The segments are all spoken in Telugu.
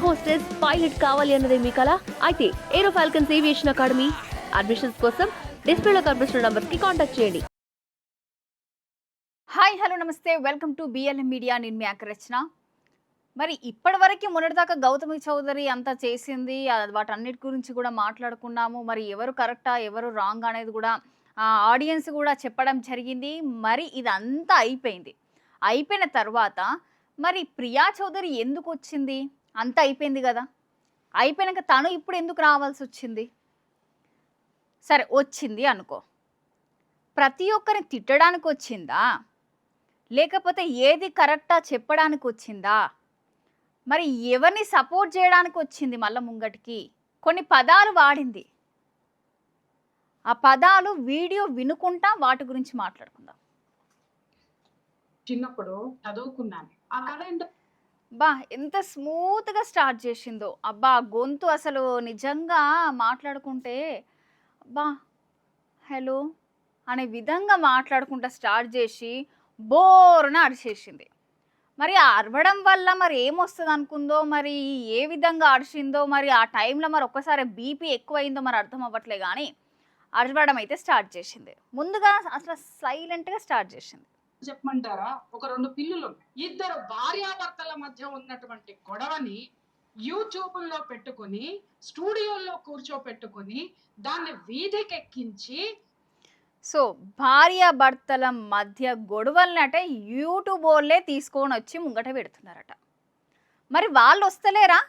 ఎయిర్ హోస్టెస్ పైలట్ కావాలి అన్నదే మీ కళ అయితే aero falcons aviation academy admissions కోసం డిస్ప్లేలో కనిపిస్తున్న నంబర్స్కి కాంటాక్ట్ చేయండి. హాయ్ హలో నమస్తే. Welcome to BLM media. నేను మీ రచన మరి ఇప్పటివరకు మొన్నటిదాకా గౌతమి చౌదరి అంతా చేసింది వాటన్నిటి గురించి కూడా మాట్లాడుకున్నాము. మరి ఎవరు కరెక్టా ఎవరు రాంగ్ అనేది కూడా ఆడియన్స్ కూడా చెప్పడం జరిగింది. మరి ఇదంతా అయిపోయింది. అయిపోయిన తర్వాత మరి ప్రియా చౌదరి ఎందుకు వచ్చింది? అంతా అయిపోయింది కదా. అయిపోయినాక తను ఇప్పుడు ఎందుకు రావాల్సి వచ్చింది? సరే వచ్చింది అనుకో. ప్రతి ఒక్కరిని తిట్టడానికి వచ్చిందా? లేకపోతే ఏది కరెక్టా చెప్పడానికి వచ్చిందా? మరి ఎవరిని సపోర్ట్ చేయడానికి వచ్చింది మళ్ళీ ముంగటికి? కొన్ని పదాలు వాడింది. ఆ పదాలు వీడియో వినుకుంటా వాటి గురించి మాట్లాడుకుందాం. చిన్నప్పుడు చదువుకున్నాను. ఆ కథ ఏంటో బా ఎంత స్మూత్గా స్టార్ట్ చేసిందో. అబ్బా! గొంతు అసలు నిజంగా మాట్లాడుకుంటే అబ్బా! హలో! అనే విధంగా మాట్లాడుకుంటా స్టార్ట్ చేసి బోరున అరిచేసింది మరి అరవడం వల్ల మరి ఏమొస్తుంది అనుకుందో మరి ఏ విధంగా అరిచిందో మరి ఆ టైంలో మరి ఒక్కసారి బీపీ ఎక్కువైందో మరి అర్థం అవ్వట్లే కానీ అరవడం అయితే స్టార్ట్ చేసింది. ముందుగా అసలు సైలెంట్గా స్టార్ట్ చేసింది. చెప్పమంటారా? ఒక రెండు పిల్లులు ఉన్నాయి. ఇద్దరు భార్యాభర్తల మధ్య ఉన్నటువంటి గొడవని యూట్యూబ్లో పెట్టుకొని స్టూడియోలో కూర్చోపెట్టుకొని దాన్ని వీధికెక్కించి సో భార్య భర్తల మధ్య గొడవలనట యూట్యూబ్ వాళ్ళే తీసుకొని వచ్చి ముంగట పెడుతున్నారట. మరి వాళ్ళు వస్తలేరా?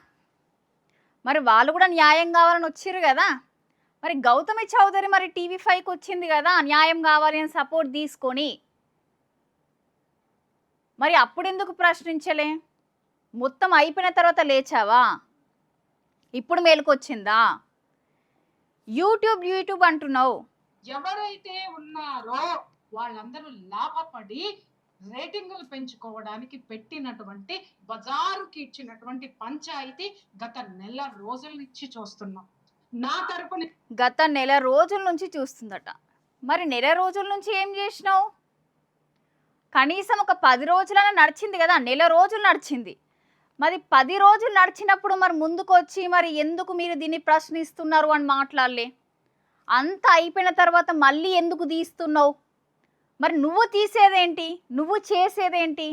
మరి వాళ్ళు కూడా న్యాయం కావాలని వచ్చారు కదా? మరి గౌతమి చౌదరి మరి టీవీ ఫైవ్కి వచ్చింది కదా న్యాయం కావాలి అని సపోర్ట్ తీసుకొని మరి అప్పుడు ఎందుకు ప్రశ్నించలే? మొత్తం అయిపోయిన తర్వాత లేచావా? ఇప్పుడు మేలుకొచ్చిందా? యూట్యూబ్ యూట్యూబ్ అంటున్నావు. ఎవరైతే ఉన్నారో వాళ్ళందరూ లాభపడి రేటింగులు పెంచుకోవడానికి పెట్టినటువంటి బజారుకి ఇచ్చినటువంటి పంచాయతీ గత నెల రోజుల నుంచి చూస్తున్నాం. నా తరపున గత నెల రోజుల నుంచి చూస్తుందట. మరి నెల రోజుల నుంచి ఏం చేసినావు? కనీసం ఒక పది రోజులైనా నడిచింది కదా నెల రోజులు నడిచింది. మరి పది రోజులు నడిచినప్పుడు మరి ముందుకు వచ్చి మరి ఎందుకు మీరు దీన్ని ప్రశ్నిస్తున్నారు అని మాట్లాడలే. అంత అయిపోయిన తర్వాత మళ్ళీ ఎందుకు తీస్తున్నావు? మరి నువ్వు తీసేదేంటి? నువ్వు చేసేదేంటి?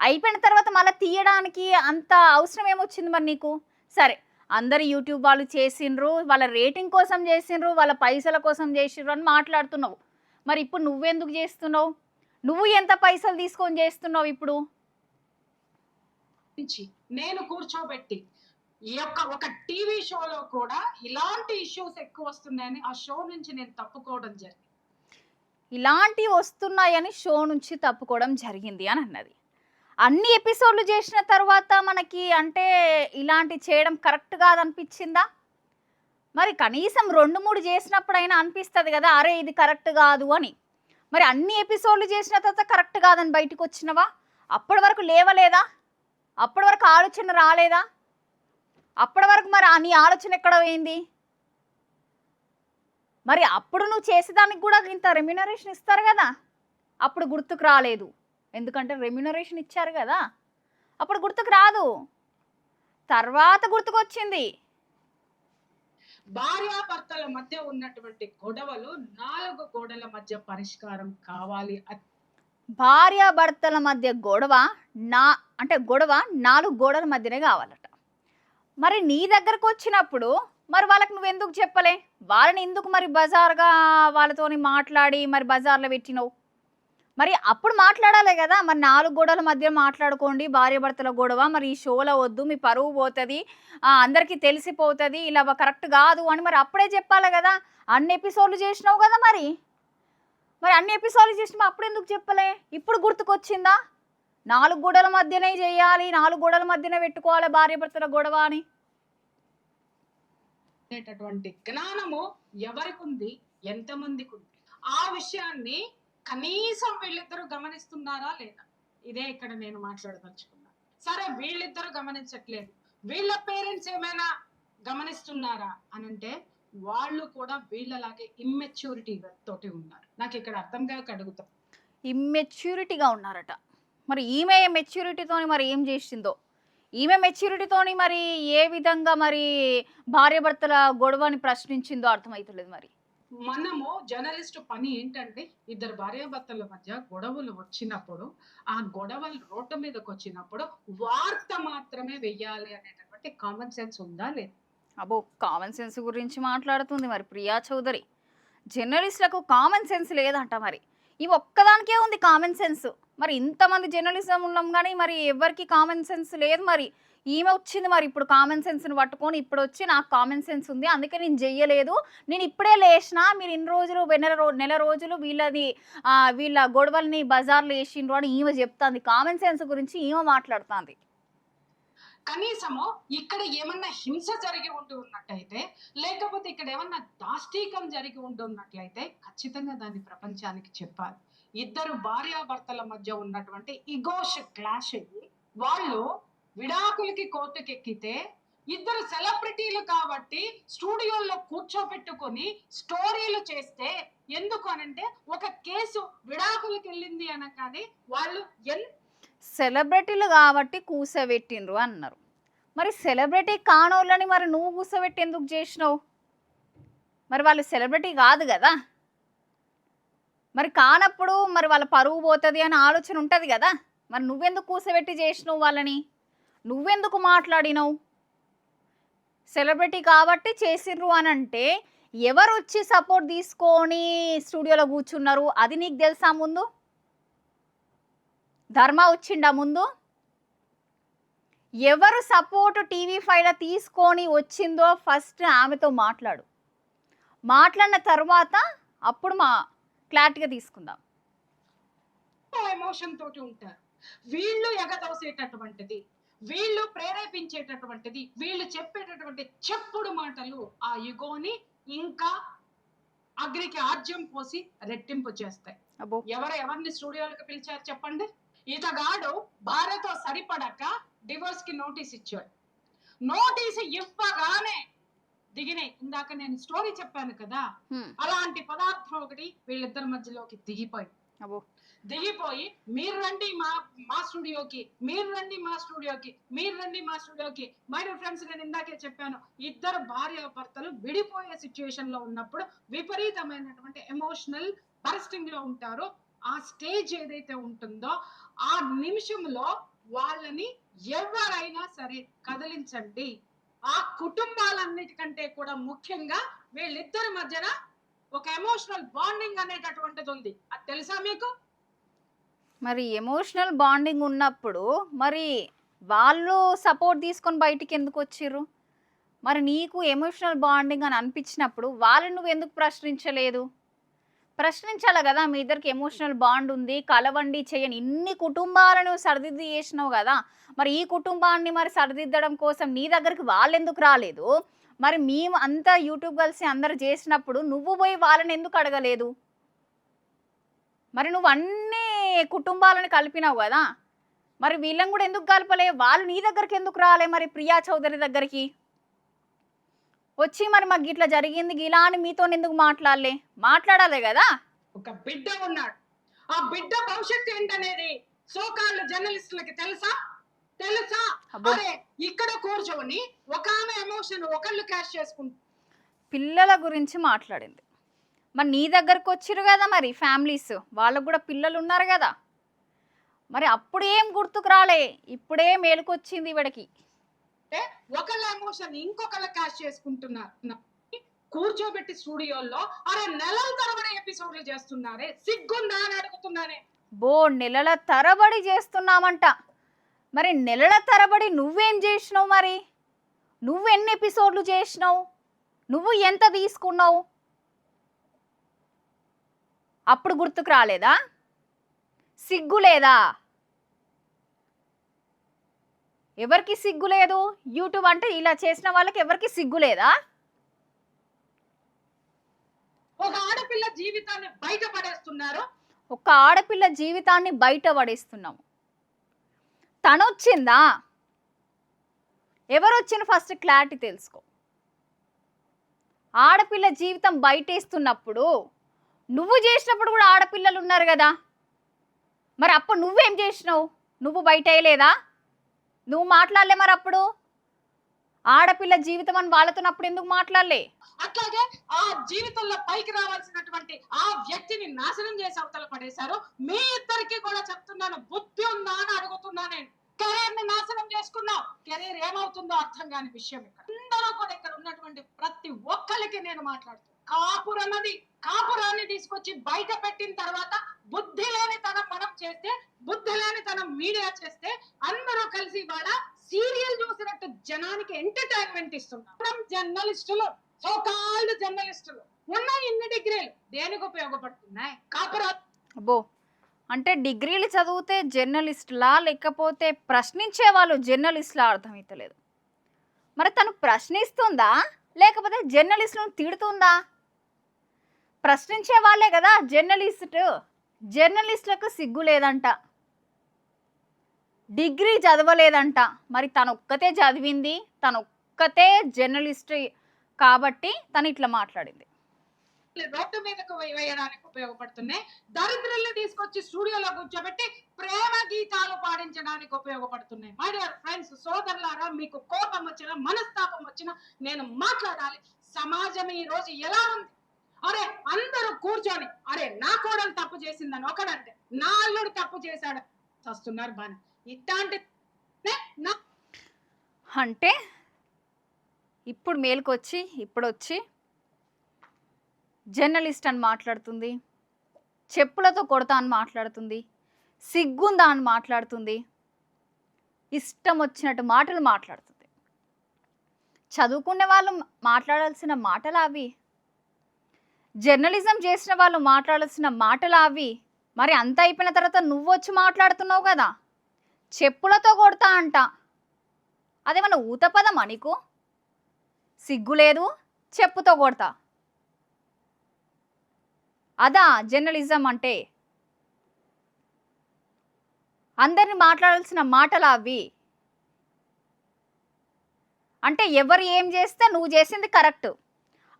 అయిపోయిన తర్వాత మళ్ళీ తీయడానికి అంత అవసరం ఏమొచ్చింది మరి నీకు? సరే అందరు యూట్యూబ్ వాళ్ళు చేసిండ్రు వాళ్ళ రేటింగ్ కోసం చేసిండ్రు వాళ్ళ పైసల కోసం చేసిండ్రు అని మాట్లాడుతున్నావు. మరి ఇప్పుడు నువ్వెందుకు చేస్తున్నావు? నువ్వు ఎంత పైసలు తీసుకొని చేస్తున్నావు ఇప్పుడు? నేను కూర్చోబెట్టి ఈ యొక్క ఒక టీవీ షోలో కూడా ఇలాంటి ఇష్యూస్ ఎక్కువ వస్తున్నాయని ఆ షో నుంచి నేను తప్పుకోవడం జరిగింది. ఇలాంటివి వస్తున్నాయని షో నుంచి తప్పుకోవడం జరిగింది అని అన్నది. అన్ని ఎపిసోడ్లు చేసిన తర్వాత మనకి అంటే ఇలాంటి చేయడం కరెక్ట్ కాదనిపించిందా? మరి కనీసం రెండు మూడు చేసినప్పుడైనా అనిపిస్తుంది కదా అరే ఇది కరెక్ట్ కాదు అని. మరి అన్ని ఎపిసోడ్లు చేసిన తర్వాత కరెక్ట్ కాదని బయటకు వచ్చినవా? అప్పటి వరకు లేవలేదా? అప్పటి వరకు ఆలోచన రాలేదా? అప్పటి వరకు మరి నీ ఆలోచన ఎక్కడ పోయింది? మరి అప్పుడు నువ్వు చేసేదానికి కూడా ఇంత రెమ్యునరేషన్ ఇస్తారు కదా అప్పుడు గుర్తుకు రాలేదు. ఎందుకంటే రెమ్యునరేషన్ ఇచ్చారు కదా అప్పుడు గుర్తుకు రాదు. తర్వాత గుర్తుకొచ్చింది. భార్యాభర్తల మధ్య ఉన్నటువంటి గొడవలు నాలుగు గోడల మధ్య పరిష్కారం కావాలి భార్యాభర్తల మధ్య గొడవ నా అంటే గొడవ నాలుగు గోడల మధ్యనే కావాలట. మరి నీ దగ్గరకు వచ్చినప్పుడు మరి వాళ్ళకి నువ్వు ఎందుకు చెప్పలే? వాళ్ళని ఎందుకు మరి బజార్గా వాళ్ళతోని మాట్లాడి మరి బజార్లో పెట్టినవు? మరి అప్పుడు మాట్లాడాలి కదా. మరి నాలుగు గోడల మధ్య మాట్లాడుకోండి. భార్యాభర్తల గొడవ. మరి ఈ షోలో వద్దు. మీ పరువు పోతుంది. అందరికీ తెలిసిపోతుంది. ఇలా కరెక్ట్ కాదు అని మరి అప్పుడే చెప్పాలి కదా. అన్ని ఎపిసోడ్లు చేసినావు కదా మరి. మరి అన్ని ఎపిసోడ్లు చేసినా అప్పుడు ఎందుకు చెప్పలే? ఇప్పుడు గుర్తుకొచ్చిందా? నాలుగు గోడల మధ్యనే చేయాలి. నాలుగు గోడల మధ్యనే పెట్టుకోవాలి భార్యాభర్తల గొడవ అని. జ్ఞానము ఎవరికి ఉంది? ఎంతమందికి ఉంది? ఆ విషయాన్ని కనీసం వీళ్ళిద్దరూ గమనిస్తున్నారా లేదా? ఇదే ఇక్కడ నేను మాట్లాడదలుచుకున్నా. సరే వీళ్ళిద్దరూ గమనించట్లేదు. వీళ్ళ పేరెంట్స్ ఏమైనా గమనిస్తున్నారా అనంటే వాళ్ళు కూడా వీళ్ళలాగే ఇమ్మెచ్యూరిటీ తోటి ఉన్నారు. నాకు ఇక్కడ అర్థం కాక అడుగుతాం. ఇమ్మెచ్యూరిటీగా ఉన్నారట. మరి ఈమె మెచ్యూరిటీతో మరి ఏం చేసిందో? ఈమె మెచ్యూరిటీతోని మరి ఏ విధంగా మరి భార్యాభర్తల గొడవని ప్రశ్నించిందో అర్థమవుతలేదు మరి. మనము జర్నలిస్ట్ పని ఏంటంటే ఇద్దరు భార్యాభర్తల మధ్య గొడవలు వచ్చినప్పుడు ఆ గొడవలు రోడ్డు మీదకి వచ్చినప్పుడు వార్త మాత్రమే వెయ్యాలి అనేటటువంటి కామన్ సెన్స్ ఉందా లేదా? అబ్బో కామన్ సెన్స్ గురించి మాట్లాడుతుంది మరి ప్రియా చౌదరి. జర్నలిస్టులకు కామన్ సెన్స్ లేదంట మరి. ఇవి ఒక్కదానికే ఉంది కామన్ సెన్స్ మరి ఇంతమంది జర్నలిజం ఉన్నాం కానీ మరి ఎవరికి కామన్ సెన్స్ లేదు మరి. ఈమె వచ్చింది మరి? ఇప్పుడు కామన్ సెన్స్ని పట్టుకొని ఇప్పుడు వచ్చి నాకు కామన్ సెన్స్ ఉంది అందుకే నేను చెయ్యలేదు నేను ఇప్పుడే లేచిన మీరు ఇన్ని రోజులు నెల నెల రోజులు వీళ్ళది వీళ్ళ గొడవల్ని బజార్లో వేసిండ్రు అని ఈమె చెప్తాంది. కామన్ సెన్స్ గురించి ఈమె మాట్లాడుతుంది. కనీసము ఇక్కడ ఏమన్నా హింస జరిగి ఉండి ఉన్నట్టయితే లేకపోతే ఇక్కడ ఏమన్నా దాష్టీకం జరిగి ఉండి ఉన్నట్లయితే ఖచ్చితంగా దాన్ని ప్రపంచానికి చెప్పాలి. ఇద్దరు భార్యాభర్తల మధ్య ఉన్నటువంటి ఇగోష్ క్లాష్ అయ్యి వాళ్ళు విడాకులకి కోర్టుకి ఇద్దరు సెలబ్రిటీలు కాబట్టి స్టూడియోల్లో కూర్చోబెట్టుకొని స్టోరీలు చేస్తే ఎందుకు అనంటే ఒక కేసు విడాకులకి వెళ్ళింది అనగానే వాళ్ళు సెలబ్రిటీలు కాబట్టి కూసబెట్టిండ్రు అన్నారు. మరి సెలబ్రిటీ కానోళ్ళని మరి నువ్వు కూసబెట్టి ఎందుకు చేసినావు? మరి వాళ్ళు సెలబ్రిటీ కాదు కదా? మరి కానప్పుడు మరి వాళ్ళ పరువు పోతుంది అనే ఆలోచన ఉంటుంది కదా? మరి నువ్వెందుకు కూసబెట్టి చేసినావు వాళ్ళని? నువ్వెందుకు మాట్లాడినావు? సెలబ్రిటీ కాబట్టి చేసిండ్రు అని అంటే ఎవరు వచ్చి సపోర్ట్ తీసుకొని స్టూడియోలో కూర్చున్నారు? అది నీకు తెలుసా ముందు? ధర్మ వచ్చిండా ముందు? ఎవరు సపోర్ట్ టీవీ ఫైవ్ తీసుకొని వచ్చిందో ఫస్ట్ ఆమెతో మాట్లాడు. మాట్లాడిన తర్వాత అప్పుడు మా క్లారిటీగా తీసుకుందాం. ఎమోషన్ తోటి ఉంటారు. వీళ్ళు ఎగదోసేటటువంటిది వీళ్ళు ప్రేరేపించేటటువంటిది వీళ్ళు చెప్పేటటువంటి చెప్పుడు మాటలు ఆ యుగోని ఇంకా అగ్నికి ఆజ్యం పోసి రెట్టింపు చేస్తాయి. ఎవరు ఎవరిని స్టూడియోలకు పిలిచారు చెప్పండి? ఇతగాడు భార్యతో సరిపడక డివోర్స్కి నోటీస్ ఇచ్చాడు. నోటీస్ ఇవ్వగానే దిగినాయి ఇందాక నేను స్టోరీ చెప్పాను కదా అలాంటి పదార్థం ఒకటి వీళ్ళిద్దరి మధ్యలోకి దిగిపోయి దిగిపోయి మీరు రండి మా మా స్టూడియోకి మీరు రండి మా స్టూడియోకి మీరు రండి మా స్టూడియోకి. మై ఫ్రెండ్స్ నేను ఇందాకే చెప్పాను ఇద్దరు భార్య భర్తలు విడిపోయే సిచ్యుయేషన్లో ఉన్నప్పుడు విపరీతమైనటువంటి ఎమోషనల్ బర్స్టింగ్లో ఉంటారు. ఆ స్టేజ్ ఏదైతే ఉంటుందో ఆ నిమిషంలో వాళ్ళని ఎవరైనా సరే కదిలించండి. ఆ కుటుంబాలన్నిటికంటే కూడా ముఖ్యంగా వీళ్ళిద్దరి మధ్యన ఒక ఎమోషనల్ బాండింగ్ అనేటటువంటిది ఉంది. అది తెలుసా మీకు? మరి ఎమోషనల్ బాండింగ్ ఉన్నప్పుడు మరి వాళ్ళు సపోర్ట్ తీసుకొని బయటికి ఎందుకు వచ్చిర్రు? మరి నీకు ఎమోషనల్ బాండింగ్ అని అనిపించినప్పుడు వాళ్ళని నువ్వు ఎందుకు ప్రశ్నించలేదు? ప్రశ్నించాలి కదా మీ ఇద్దరికి ఎమోషనల్ బాండ్ ఉంది కలవండి చేయని ఇన్ని కుటుంబాలను సరిదిద్ది చేసినావు కదా మరి ఈ కుటుంబాన్ని మరి సరిదిద్దడం కోసం నీ దగ్గరికి వాళ్ళు ఎందుకు రాలేదు? మరి మేము అంతా యూట్యూబ్ కలిసి అందరు చేసినప్పుడు నువ్వు పోయి వాళ్ళని ఎందుకు అడగలేదు? మరి నువ్వు అన్నీ కుటుంబాలను కలిపినావు కదా. మరి వీళ్ళని కూడా ఎందుకు కలపలే? వాళ్ళు నీ దగ్గరికి ఎందుకు రాలే మరి ప్రియా చౌదరి దగ్గరికి? వచ్చి మరి మాకు ఇట్లా జరిగింది ఇలా అని మీతో ఎందుకు మాట్లాడలే? మాట్లాడాలి కదా. ఒక బిడ్డ ఉన్నాడు. ఆ బిడ్డ భవిష్యత్తు ఏంటనేది సోకాళ్ళు జర్నలిస్టులకి తెలుసా? తెలుసా. అరే ఇక్కడ కూర్చొని ఒక ఆమె ఎమోషన్ ఒకళ్ళు క్యాష్ చేసుకుంటారు పిల్లల గురించి మాట్లాడింది. మరి నీ దగ్గరకు వచ్చిరు కదా మరి ఫ్యామిలీస్. వాళ్ళకు కూడా పిల్లలు ఉన్నారు కదా. మరి అప్పుడు ఏం గుర్తుకు రాలే. ఇప్పుడే మేలుకొచ్చింది ఈవిడకి అంటే ఒకళ్ళ ఎమోషన్ ఇంకొకళ్ళ క్యాష్ చేసుకుంటున్నారు. కూర్చోబెట్టి స్టూడియోల్లో అరే నెలల తరబడి ఎపిసోడ్లు చేస్తున్నారే. సిగ్గుందా అని అడుగుతున్నానే. బో నెలల తరబడి చేస్తున్నామంట. మరి నెలల తరబడి నువ్వేం చేసినావు మరి? నువ్వెన్ని ఎపిసోడ్లు చేసినావు? నువ్వు ఎంత తీసుకున్నావు? అప్పుడు గుర్తుకు రాలేదా? సిగ్గు లేదా? ఎవరికి సిగ్గు లేదు? యూట్యూబ్ అంటే ఇలా చేసిన వాళ్ళకి ఎవరికి సిగ్గు లేదా? ఒక ఆడపిల్ల జీవితాన్ని బయట పడేస్తున్నారు. ఒక ఆడపిల్ల జీవితాన్ని బయట పడేస్తున్నాము తను వచ్చిందా ఎవరు వచ్చిన ఫస్ట్ క్లారిటీ తెలుసుకో. ఆడపిల్ల జీవితం బయటేస్తున్నప్పుడు నువ్వు చేసినప్పుడు కూడా ఆడపిల్లలు ఉన్నారు కదా. మరి అప్పుడు నువ్వేం చేసినావు? నువ్వు బయట వేయలేదా నువ్వు మాట్లాడలే మరి అప్పుడు? ఆడపిల్ల జీవితం అని వాళ్ళతోనప్పుడు ఎందుకు మాట్లాడలే? అట్లాగే ఆ జీవితంలో పైకి రావాల్సినటువంటి ఆ వ్యక్తిని నాశనం చేసి అవతల పడేశారు. మీ ఇద్దరికి కూడా చెప్తున్నాను బుద్ధి ఉందా అని అడుగుతున్నా నేను. కెరీర్ని నాశనం చేసుకున్నావు. కెరీర్ ఏమవుతుందో అర్థం కాని విషయం ఇక్కడ. అందరూ కూడా ఇక్కడ ఉన్నటువంటి ప్రతి ఒక్కరికి నేను మాట్లాడుతున్నాను కాపురు అన్నది కాపురాన్ని తీసుకొచ్చి బయట పెట్టిన తర్వాత బుద్ధి లేని తనం మనం చేస్తే బుద్ధి లేని తనం మీడియా చేస్తే అందరూ కలిసి ఇవాళ సీరియల్ చూసినట్టు జనానికి ఎంటర్టైన్మెంట్ ఇస్తున్నారు. జర్నలిస్టులు సో కాల్డ్ జర్నలిస్టులు ఉన్న ఇన్ని డిగ్రీలు దేనికి ఉపయోగపడుతున్నాయి? కాపురా. అబ్బో. అంటే డిగ్రీలు చదివితే జర్నలిస్ట్లా లేకపోతే ప్రశ్నించే వాళ్ళు జర్నలిస్ట్లా అర్థమైతలేదు. మరి తను ప్రశ్నిస్తుందా? లేకపోతే జర్నలిస్ట్ను తిడుతుందా? ప్రశ్నించే వాళ్ళే కదా జర్నలిస్ట్. జర్నలిస్టులకు సిగ్గు లేదంట. డిగ్రీ చదవలేదంట. మరి తను ఒక్కతే చదివింది తను ఒక్కతే జర్నలిస్ట్ కాబట్టి తను ఇట్లా మాట్లాడింది. రోడ్డు మీదకు వేయడానికి ఉపయోగపడుతున్నాయి. దరిద్రుల్ని తీసుకొచ్చి స్టూడియోలో కూర్చోబెట్టి ప్రేమ గీతాలు పాడించడానికి ఉపయోగపడుతున్నాయి. మై డియర్ ఫ్రెండ్స్ సోదరులారా మీకు కోపం వచ్చిన మనస్తాపం వచ్చినా నేను మాట్లాడాలి. సమాజం ఈ రోజు ఎలా ఉంది? అరే అందరూ కూర్చొని అరే నా కోడలు తప్పు చేసిందని ఒకడంటే నా అల్లుడు తప్పు చేశాడు. చస్తున్నారు బాగా ఇట్లాంటి అంటే ఇప్పుడు మేలుకొచ్చి ఇప్పుడు వచ్చి జర్నలిస్ట్ అని మాట్లాడుతుంది చెప్పులతో కొడతా అని మాట్లాడుతుంది సిగ్గుందా అని మాట్లాడుతుంది ఇష్టం వచ్చినట్టు మాటలు మాట్లాడుతుంది. చదువుకునే వాళ్ళు మాట్లాడాల్సిన మాటలు అవి జర్నలిజం చేసిన వాళ్ళు మాట్లాడాల్సిన మాటలు అవి. మరి అంత అయిపోయిన తర్వాత నువ్వు వచ్చి మాట్లాడుతున్నావు కదా. చెప్పులతో కొడతా అంట. అదేమన్నా ఊతపదమా నీకు? సిగ్గు లేదు చెప్పుతో కొడతా. అదా జర్నలిజం అంటే. అందరిని మాట్లాడాల్సిన మాటలు అవి. అంటే ఎవరు ఏం చేస్తే నువ్వు చేసింది కరెక్ట్.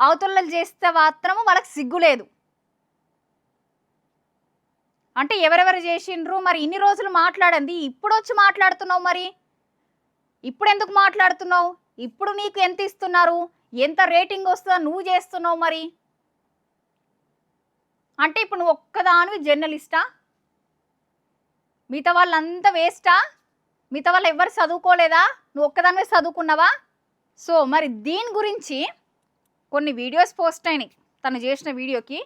అవతలలు చేస్తే మాత్రము వాళ్ళకి సిగ్గు లేదు. అంటే ఎవరెవరు చేసిండ్రు? మరి ఇన్ని రోజులు మాట్లాడండి. ఇప్పుడు వచ్చి మాట్లాడుతున్నావు మరి? ఇప్పుడు ఎందుకు మాట్లాడుతున్నావు? ఇప్పుడు నీకు ఎంత ఇస్తున్నారు? ఎంత రేటింగ్ వస్తుందో నువ్వు చేస్తున్నావు మరి? అంటే ఇప్పుడు నువ్వు ఒక్కదానివి జర్నలిస్టా? మిగతా వాళ్ళంతా వేస్టా? మిగతా వాళ్ళు ఎవరు చదువుకోలేదా? నువ్వు ఒక్కదానివే చదువుకున్నావా? సో మరి దీని గురించి కొన్ని వీడియోస్ పోస్ట్ అయినాయి తను చేసిన వీడియోకి.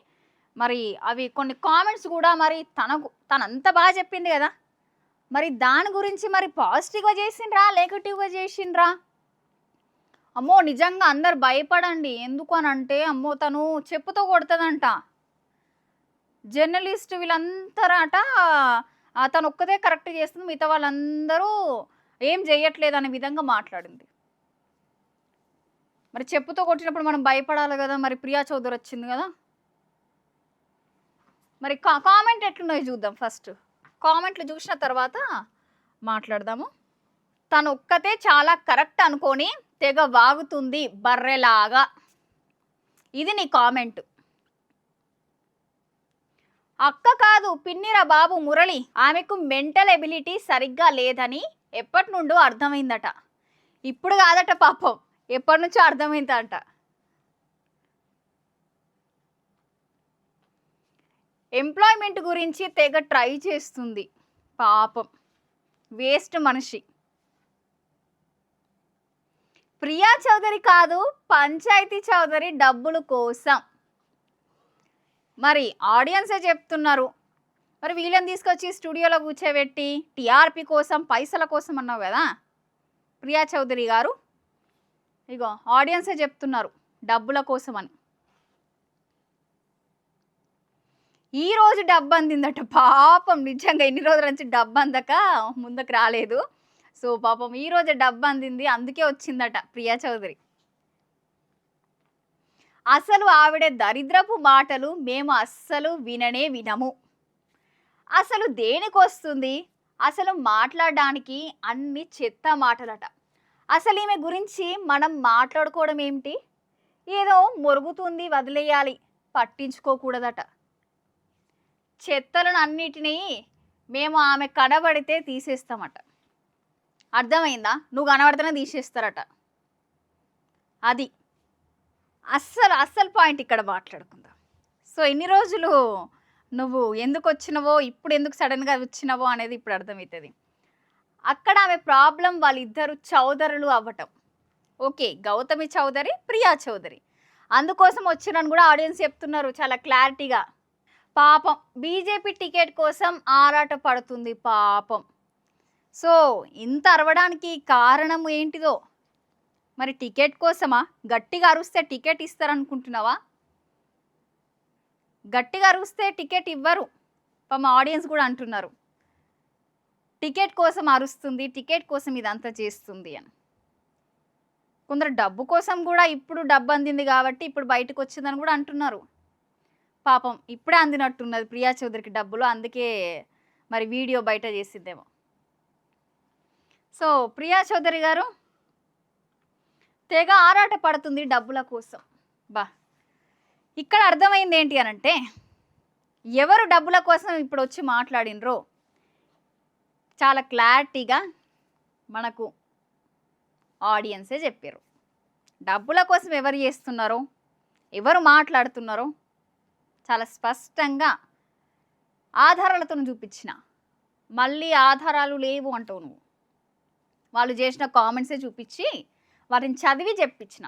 మరి అవి కొన్ని కామెంట్స్ కూడా మరి తనకు తను అంత బాగా చెప్పింది కదా. మరి దాని గురించి మరి పాజిటివ్గా చేసిండ్రా నెగటివ్గా చేసిండ్రా? అమ్మో నిజంగా అందరు భయపడండి. ఎందుకు అని అంటే అమ్మో తను చెప్పుతో కొడుతుందంట. జర్నలిస్ట్ వీళ్ళందరట తను ఒక్కదే కరెక్ట్ చేస్తుంది మిగతా వాళ్ళందరూ ఏం చేయట్లేదు అనే విధంగా మాట్లాడింది. మరి చెప్పుతో కొట్టినప్పుడు మనం భయపడాలి కదా? మరి ప్రియా చౌదరి వచ్చింది కదా? మరి కా కామెంట్ ఎట్లున్నాయో చూద్దాం ఫస్ట్. కామెంట్లు చూసిన తర్వాత మాట్లాడదాము. తను ఒక్కతే చాలా కరెక్ట్ అనుకొని తెగ వాగుతుంది బర్రెలాగా. ఇది నీ కామెంట్. అక్క కాదు పిన్నిరా బాబు మురళి ఆమెకు మెంటల్ ఎబిలిటీ సరిగ్గా లేదని ఎప్పటి నుండో అర్థమైందట. ఇప్పుడు కాదట పాపం. ఎప్పటి నుంచో అర్థమైందంట. ఎంప్లాయ్మెంట్ గురించి తెగ ట్రై చేస్తుంది. పాపం. వేస్ట్ మనిషి. ప్రియా చౌదరి కాదు పంచాయతీ చౌదరి డబ్బుల కోసం. మరి ఆడియన్సే చెప్తున్నారు? మరి వీళ్ళని తీసుకొచ్చి స్టూడియోలో కూర్చోబెట్టి టీఆర్పీ కోసం పైసల కోసం అన్నావు కదా? ప్రియా చౌదరి గారు ఇగో ఆడియన్సే చెప్తున్నారు డబ్బుల కోసం అని ఈ రోజు డబ్బు అందిందట పాపం నిజంగా ఎన్ని రోజుల నుంచి డబ్బు అందక ముందుకు రాలేదు. సో పాపం ఈ రోజు డబ్బు అందింది అందుకే వచ్చిందట ప్రియా చౌదరి. అసలు ఆవిడ దరిద్రపు మాటలు మేము అస్సలు విననే వినము. అసలు దేనికి వస్తుంది అసలు మాట్లాడడానికి అన్ని చెత్త మాటలట. అసలు ఈమె గురించి మనం మాట్లాడుకోవడం ఏమిటి? ఏదో మొరుగుతుంది వదిలేయాలి పట్టించుకోకూడదట. చెత్తలను అన్నిటినీ మేము ఆమె కనబడితే తీసేస్తామట. అర్థమైందా? నువ్వు కనబడితేనే తీసేస్తారట. అది. అస్సలు అస్సలు పాయింట్ ఇక్కడ మాట్లాడుకుందాం. సో ఎన్ని రోజులు నువ్వు ఎందుకు వచ్చినవో ఇప్పుడు ఎందుకు సడన్గా వచ్చినవో అనేది ఇప్పుడు అర్థమవుతుంది. అక్కడ ఆమె ప్రాబ్లం వాళ్ళిద్దరు చౌదరులు అవ్వటం. ఓకే గౌతమి చౌదరి ప్రియా చౌదరి. అందుకోసం వచ్చిరని కూడా ఆడియన్స్ చెప్తున్నారు చాలా క్లారిటీగా. పాపం బీజేపీ టికెట్ కోసం ఆరాట పడుతుంది పాపం. సో ఇంత అరవడానికి కారణం ఏంటిదో? మరి టికెట్ కోసమా? గట్టిగా అరుస్తే టికెట్ ఇస్తారనుకుంటున్నావా? గట్టిగా అరుస్తే టికెట్ ఇవ్వరు. పాపం ఆడియన్స్ కూడా అంటున్నారు. టికెట్ కోసం అరుస్తుంది టికెట్ కోసం ఇదంతా చేస్తుంది అని. కొందరు డబ్బు కోసం కూడా ఇప్పుడు డబ్బు అందింది కాబట్టి ఇప్పుడు బయటకు వచ్చిందని కూడా అంటున్నారు. పాపం ఇప్పుడే అందినట్టున్నది ప్రియా చౌదరికి డబ్బులు అందుకే మరి వీడియో బయట చేసిద్దేమో సో ప్రియా చౌదరి గారు తెగ ఆరాట పడుతుంది డబ్బుల కోసం. బా ఇక్కడ అర్థమైంది ఏంటి అని అంటే ఎవరు డబ్బుల కోసం ఇప్పుడు వచ్చి మాట్లాడినరో చాలా క్లారిటీగా మనకు ఆడియన్సే చెప్పారు డబ్బుల కోసం ఎవరు చేస్తున్నారో ఎవరు మాట్లాడుతున్నారో చాలా స్పష్టంగా ఆధారాలతో చూపించిన. మళ్ళీ ఆధారాలు లేవు అంటావు నువ్వు. వాళ్ళు చేసిన కామెంట్సే చూపించి వాటిని చదివి చెప్పించిన.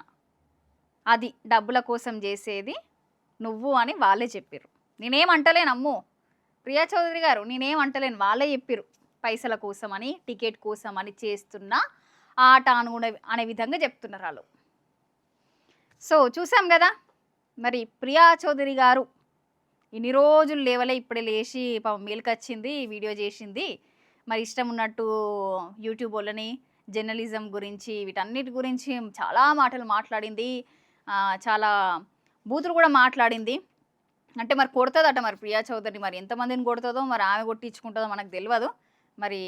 అది డబ్బుల కోసం చేసేది నువ్వు అని వాళ్ళే చెప్పారు నేనేం అంటలేను ప్రియా చౌదరి గారు నేనేం అంటలేను వాళ్ళే చెప్పారు పైసల కోసం అని టికెట్ కోసం అని చేస్తున్న ఆట అనుగుణ అనే విధంగా చెప్తున్నారు వాళ్ళు. సో చూసాం కదా? మరి ప్రియా చౌదరి గారు ఇన్ని రోజులు లేవలే ఇప్పుడే లేచి పాపం మేలుకొచ్చింది వీడియో చేసింది. మరి ఇష్టం ఉన్నట్టు యూట్యూబ్ వాళ్ళని జర్నలిజం గురించి వీటన్నిటి గురించి చాలా మాటలు మాట్లాడింది. చాలా బూతులు కూడా మాట్లాడింది. అంటే మరి కొడుతుందట మరి ప్రియా చౌదరి మరి ఎంతమందిని కొడుతుందో మరి ఆమె కొట్టించుకుంటుందో మనకు తెలియదు మరి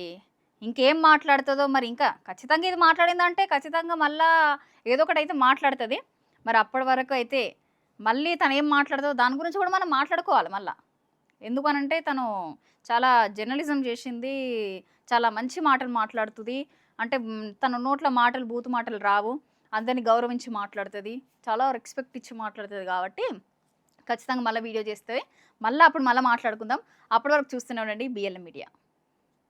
ఇంకేం మాట్లాడుతుందో మరి ఇంకా ఖచ్చితంగా ఇది మాట్లాడిందంటే ఖచ్చితంగా మళ్ళా ఏదో ఒకటి అయితే మాట్లాడుతుంది. మరి అప్పటి వరకు అయితే మళ్ళీ తను ఏం మాట్లాడుతుందో దాని గురించి కూడా మనం మాట్లాడుకోవాలి మళ్ళా. ఎందుకనంటే తను చాలా జర్నలిజం చేసింది చాలా మంచి మాటలు మాట్లాడుతుంది. అంటే తన నోట్ల మాటలు బూతు మాటలు రావు. అందరిని గౌరవించి మాట్లాడుతుంది. చాలా రెస్పెక్ట్ ఇచ్చి మాట్లాడుతుంది కాబట్టి ఖచ్చితంగా మళ్ళీ వీడియో చేస్తే మళ్ళీ అప్పుడు మళ్ళీ మాట్లాడుకుందాం. అప్పటి వరకు చూస్తూనే ఉండండి బిఎల్ఎం మీడియా.